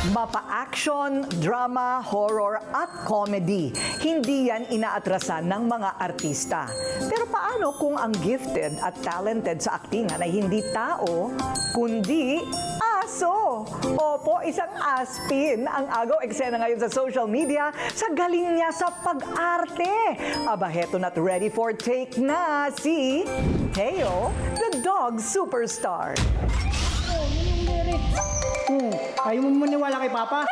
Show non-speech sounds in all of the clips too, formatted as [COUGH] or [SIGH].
Mapa-action, drama, horror at comedy. Hindi yan inaatrasan ng mga artista. Pero paano kung ang gifted at talented sa aktingan ay hindi tao, kundi aso? Opo, isang aspin ang agaw eksena ngayon sa social media sa galing niya sa pag-arte. Aba, heto na't ready for take na si Teo, the dog superstar. Ayaw mo maniwala kay Papa?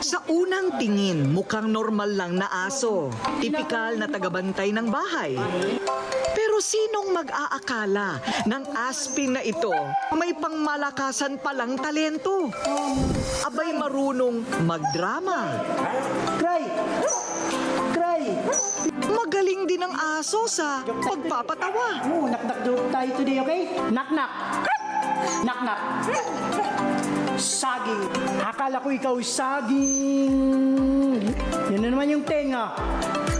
Sa unang tingin, mukhang normal lang na aso. Tipikal na tagabantay ng bahay. Pero sinong mag-aakala ng aspin na ito may pangmalakasan palang talento? Abay marunong magdrama. Cry! Cry! Magaling din ang aso sa pagpapatawa. Oh, knock-knock joke tayo today, okay? Knock-knock! Knock-knock! Saging! Akala ko ikaw saging! Yun na naman yung tenga.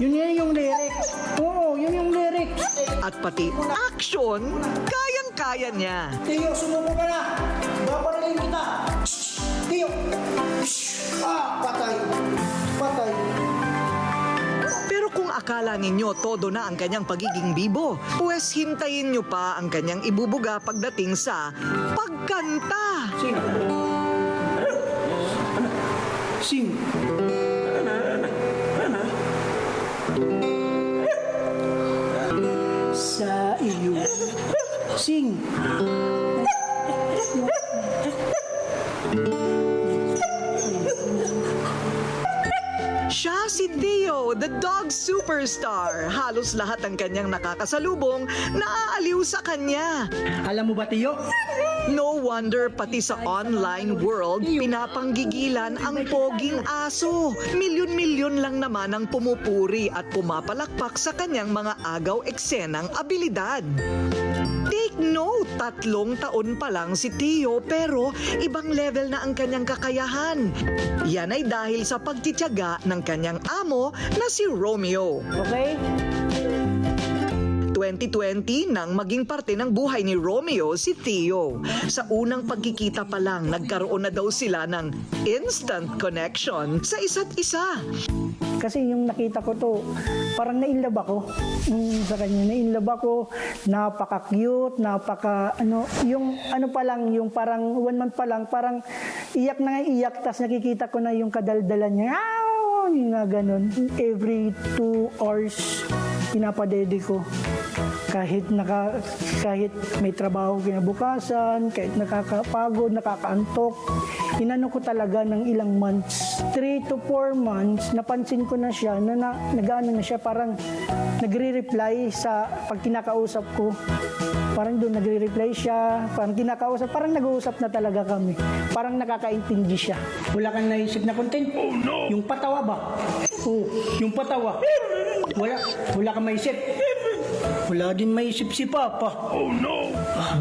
Yun yan yung lyrics. Oo, yun yung lyrics. At pati action, kayang-kaya niya. Tiyo, sumuko ka na! Babarilin kita! Tiyo! Ah, patay! Patay! Pero kung akala ninyo todo na ang kanyang pagiging bibo, pues hintayin nyo pa ang kanyang ibubuga pagdating sa pagkanta. Sing! Sing! Sa iyo. Sing! Siya si Theo, the dog superstar. Halos lahat ng kanyang nakakasalubong naaaliw sa kanya. Alam mo ba, Tiyo? No wonder pati sa online world, pinapanggigilan ang poging aso. Milyon-milyon lang naman ang pumupuri at pumapalakpak sa kanyang mga agaw eksenang abilidad. Take note, tatlong taon pa lang si Tio pero ibang level na ang kanyang kakayahan. Yan ay dahil sa pagtityaga ng kanyang amo na si Romeo. Okay? 2020 nang maging parte ng buhay ni Romeo si Theo. Sa unang pagkikita pa lang, nagkaroon na daw sila ng instant connection sa isa't isa. Kasi yung nakita ko to, parang na-inlove ako mm, sa kanya. Na-inlove ako, napaka-cute, napaka, ano, yung ano pa lang, yung parang one month pa lang, parang iyak na nga iyak, tapos nakikita ko na yung kadaldalan niya. Ah, yung nga ganun. Every two hours, pinapadede ko. Kahit naka, kahit may trabaho kinabukasan, kahit nakakapagod, nakakaantok, inano ko talaga ng ilang months. 3 to 4 months, napansin ko na siya na, na nag-ano na siya, parang nagre-reply sa pag kinakausap ko. Parang doon nagre-reply siya, parang kinakausap, parang nag-uusap na talaga kami. Parang nakakaintindi siya. Wala kang naisip na content? Oh no! Yung patawa ba? Oo, yung patawa. Wala, wala kang maisip. Wala din maisip si Papa.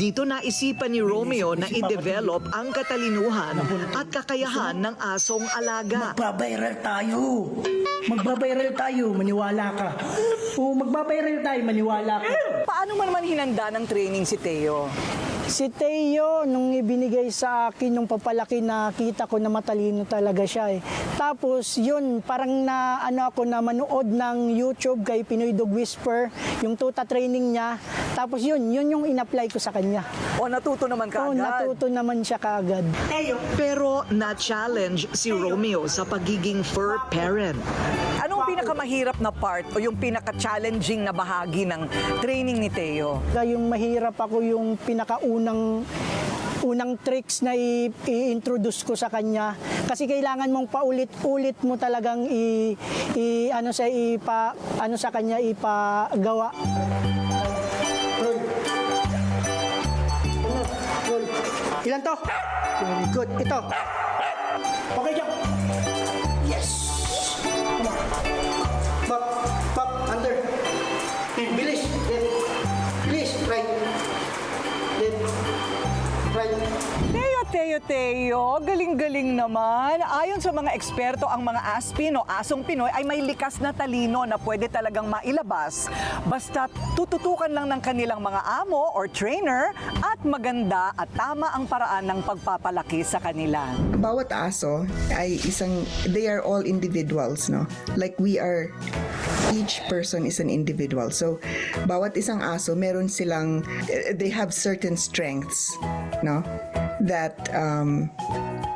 Dito naisipan ni Romeo na i-develop ang katalinuhan at kakayahan ng asong alaga. Magbabiral tayo. Magbabiral tayo, maniwala ka. Oo, magbabiral tayo, maniwala ka. Paano mo naman hinanda ng training si Theo? Si Teo, nung ibinigay sa akin yung papalaki na kita ko na matalino talaga siya eh. Tapos yun, parang na ano ako na manood ng YouTube kay Pinoy Dog Whisper, yung tuta training niya. Tapos yun, yun yung in-apply ko sa kanya. O natuto naman ka Oo, natuto naman siya kaagad. Pero na-challenge si Romeo sa pagiging fur parent. Anong pinakamahirap na part o yung pinaka-challenging na bahagi ng training ni? Kaya yung mahirap ako yung pinakaunang unang tricks na i-introduce ko sa kanya kasi kailangan mong paulit-ulit mo talagang i, i ano sa ipa ano sa kanya ipagawa. Ilan to? Very good. Ito. Okay, jump. Please, right. Left. Right. Theo, Theo, Kuya Teo, galing-galing naman. Ayon sa mga eksperto, ang mga aspin o asong Pinoy ay may likas na talino na pwede talagang mailabas basta tututukan lang ng kanilang mga amo or trainer at maganda at tama ang paraan ng pagpapalaki sa kanila. bawat aso ay isang they are all individuals no like we are each person is an individual. So bawat isang aso meron silang eh, they have certain strengths no? That um,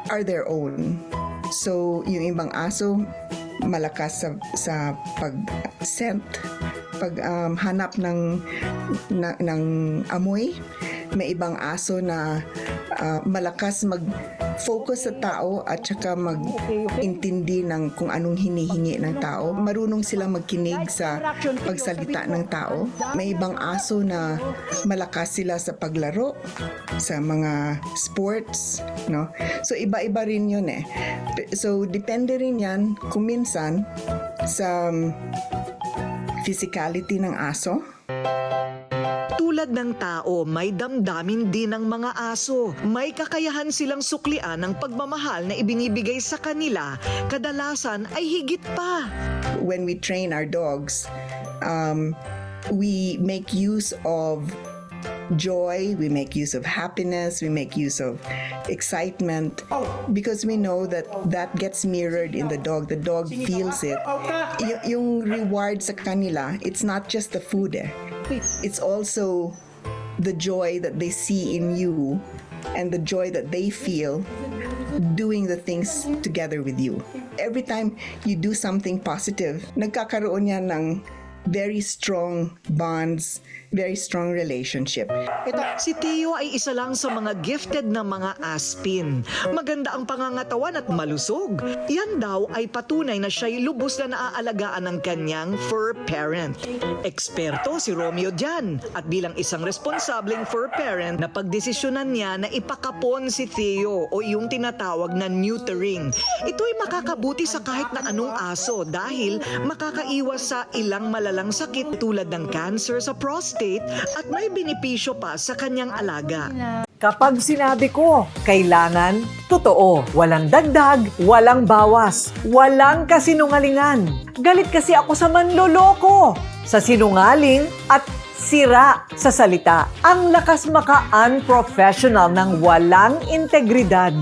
are their own. So yung ibang aso malakas sa sa pag scent pag um, hanap ng na, ng amoy. May ibang aso na ah, malakas mag focus sa tao at saka mag-intindi ng kung anong hinihingi ng tao. Marunong silang magkinig sa pagsalita ng tao. May ibang aso na malakas sila sa paglaro, sa mga sports, no? So iba-iba rin 'yun eh. So depende rin 'yan kung minsan sa um, physicality ng aso. Tulad ng tao, may damdamin din ng mga aso. May kakayahan silang suklian ng pagmamahal na ibinibigay sa kanila, kadalasan ay higit pa. when we train our dogs, um, we make use of joy, we make use of happiness, we make use of excitement because we know that that gets mirrored in the dog. The dog feels it. Y- yung reward sa kanila, it's not just the food eh. It's also the joy that they see in you and the joy that they feel doing the things together with you. Every time you do something positive, nagkakaroon yan ng very strong bonds, very strong relationship. Si Tio ay isa lang sa mga gifted na mga aspin. Maganda ang pangangatawan at malusog. Yan daw ay patunay na siya'y lubos na naaalagaan ng kanyang fur parent. Eksperto si Romeo dyan at bilang isang responsableng fur parent na pagdesisyonan niya na ipakapon si Theo o yung tinatawag na neutering. Ito'y makakabuti sa kahit na anong aso dahil makakaiwas sa ilang malalang sakit tulad ng cancer sa prostate at may benepisyo pa sa kanyang alaga. Kapag sinabi ko, kailangan, totoo. Walang dagdag, walang bawas, walang kasinungalingan. Galit kasi ako sa manloloko, sa sinungaling at sira sa salita. Ang lakas maka-unprofessional ng walang integridad.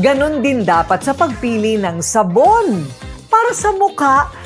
Ganon din dapat sa pagpili ng sabon para sa mukha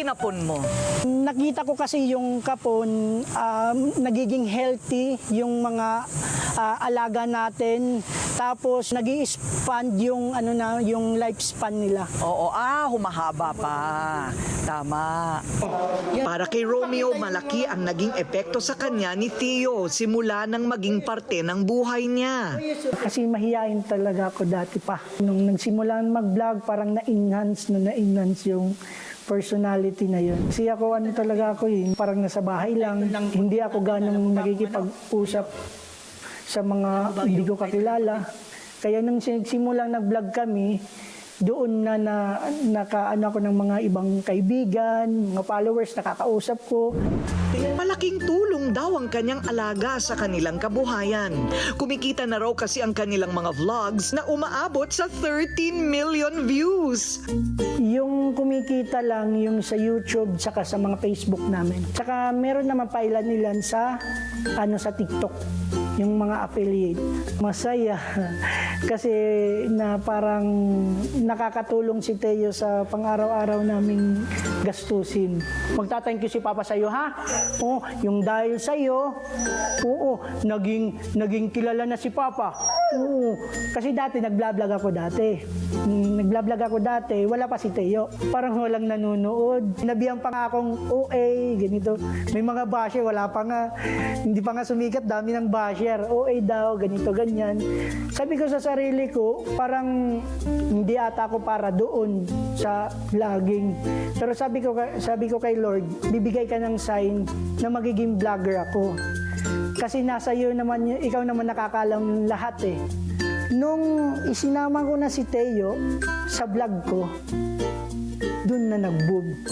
Kinapon mo? Nakita ko kasi yung kapon, um, nagiging healthy yung mga ah, alaga natin. Tapos nag expand yung ano na yung lifespan nila. Oo, ah, humahaba pa. Tama. Para kay Romeo, malaki ang naging epekto sa kanya ni Theo simula nang maging parte ng buhay niya. Kasi mahihain talaga ako dati pa. Nung nagsimula mag-vlog, parang na-enhance na na-enhance yung personality na yun. Kasi ako ano talaga ako eh, parang nasa bahay lang. Hindi ako ganong nakikipag-usap sa mga hindi ko kakilala. Kaya nung simulang nag-vlog kami, doon na, na nakaano ako ng mga ibang kaibigan, mga followers, nakakausap ko. Malaking tulong daw ang kanyang alaga sa kanilang kabuhayan. Kumikita na raw kasi ang kanilang mga vlogs na umaabot sa 13 million views. Yung kumikita lang yung sa YouTube tsaka sa mga Facebook namin. Tsaka meron naman pa ilan-ilan sa ano sa TikTok yung mga affiliate. Masaya [LAUGHS] kasi na parang nakakatulong si Teo sa pang-araw-araw naming gastusin. Magta-thank you si Papa sa iyo ha. Oh, yung dahil sa iyo, oo, naging naging kilala na si Papa. Oo, kasi dati nagblablag ako dati. Mm, Nagblablag ako dati, wala pa si Teo. Parang walang nanonood. Nabihan pa nga akong OA, ganito. May mga basya, wala pa nga. Hindi pa nga sumikat, dami ng basya. Vlogger, OA daw, ganito, ganyan. Sabi ko sa sarili ko, parang hindi ata ako para doon sa vlogging. Pero sabi ko, sabi ko kay Lord, bibigay ka ng sign na magiging vlogger ako. Kasi nasa iyo naman, ikaw naman nakakalam lahat eh. Nung isinama ko na si Teo sa vlog ko, dun na nag-boom.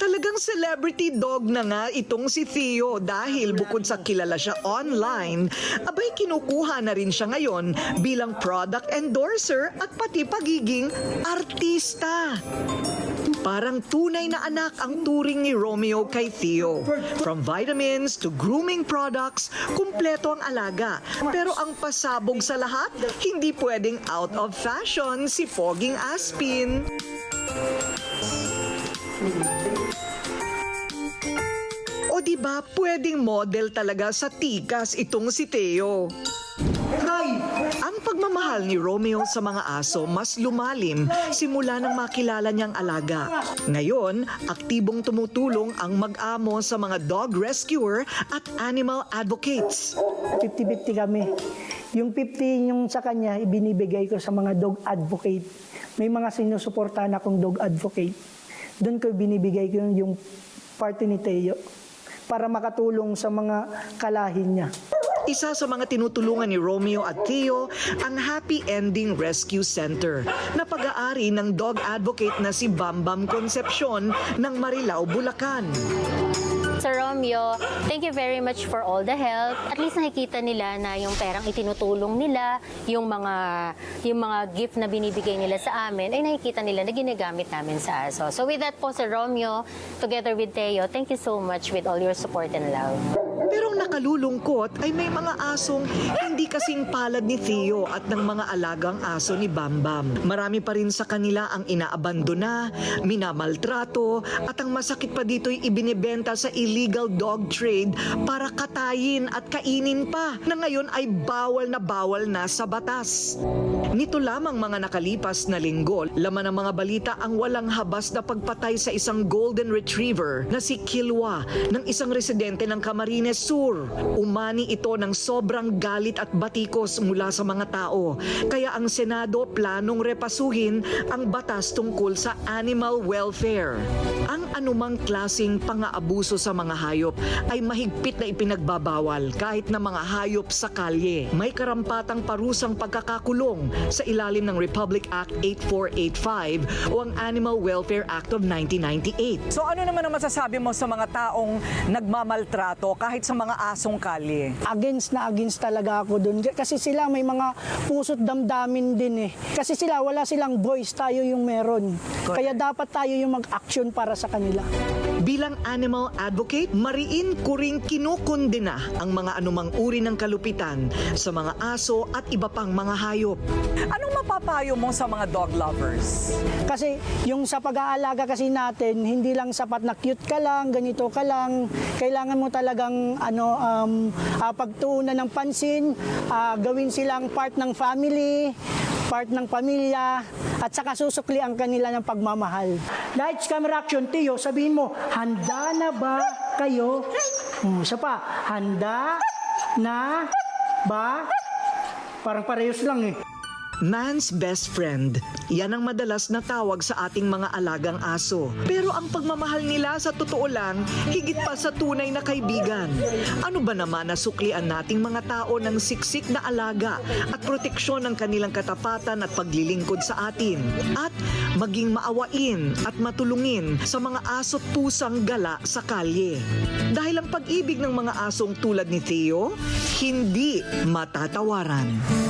Talagang celebrity dog na nga itong si Theo dahil bukod sa kilala siya online, abay kinukuha na rin siya ngayon bilang product endorser at pati pagiging artista. Parang tunay na anak ang turing ni Romeo kay Theo. From vitamins to grooming products, kumpleto ang alaga. Pero ang pasabog sa lahat, hindi pwedeng out of fashion si Foging Aspin. O di ba pwedeng model talaga sa tikas itong si Theo? Ang pagmamahal ni Romeo sa mga aso mas lumalim simula nang makilala niyang alaga. Ngayon, aktibong tumutulong ang mag-amo sa mga dog rescuer at animal advocates. 50-50 kami. Yung 50 yung sa kanya, ibinibigay ko sa mga dog advocate. May mga sinusuportahan akong dog advocate. Doon ko binibigay ko yung party ni Teo para makatulong sa mga kalahin niya. Isa sa mga tinutulungan ni Romeo at Theo ang Happy Ending Rescue Center na pag-aari ng dog advocate na si Bambam Concepcion ng Marilao, Bulacan. Sir Romeo, thank you very much for all the help. At least nakikita nila na yung perang itinutulong nila, yung mga yung mga gift na binibigay nila sa amin, ay nakikita nila na ginagamit namin sa aso. So with that po, Sir Romeo, together with Teo, thank you so much with all your support and love. Nakalulungkot ay may mga asong hindi kasing palad ni Theo at ng mga alagang aso ni Bambam. Marami pa rin sa kanila ang inaabandona, minamaltrato at ang masakit pa dito'y ibinebenta sa illegal dog trade para katayin at kainin pa na ngayon ay bawal na bawal na sa batas. Nito lamang mga nakalipas na linggo, laman ng mga balita ang walang habas na pagpatay sa isang golden retriever na si Kilwa ng isang residente ng Camarines Sur. Umani ito ng sobrang galit at batikos mula sa mga tao. Kaya ang Senado planong repasuhin ang batas tungkol sa animal welfare. Ang anumang klasing pang-aabuso sa mga hayop ay mahigpit na ipinagbabawal kahit na mga hayop sa kalye. May karampatang parusang pagkakakulong sa ilalim ng Republic Act 8485 o ang Animal Welfare Act of 1998. So ano naman ang masasabi mo sa mga taong nagmamaltrato kahit sa mga asong kalye? Against na against talaga ako doon. Kasi sila may mga puso't damdamin din eh. Kasi sila wala silang voice, tayo yung meron. Kaya dapat tayo yung mag-action para sa kanila. Bilang animal advocate, mariin ko ring kinukundina ang mga anumang uri ng kalupitan sa mga aso at iba pang mga hayop. Anong mapapayo mo sa mga dog lovers? Kasi yung sa pag-aalaga kasi natin, hindi lang sapat na cute ka lang, ganito ka lang. Kailangan mo talagang ano, um, ah, pagtuunan ng pansin, ah, gawin silang part ng family, part ng pamilya, at saka susukli ang kanila ng pagmamahal. Lights, camera, action, Tio, sabihin mo, handa na ba kayo? Hmm, isa pa, handa na ba? Parang parehos lang eh. Man's best friend. Yan ang madalas na tawag sa ating mga alagang aso. Pero ang pagmamahal nila sa totoo lang, higit pa sa tunay na kaibigan. Ano ba naman na suklian nating mga tao ng siksik na alaga at proteksyon ng kanilang katapatan at paglilingkod sa atin? At maging maawain at matulungin sa mga aso't pusang gala sa kalye. Dahil ang pag-ibig ng mga asong tulad ni Theo, hindi matatawaran.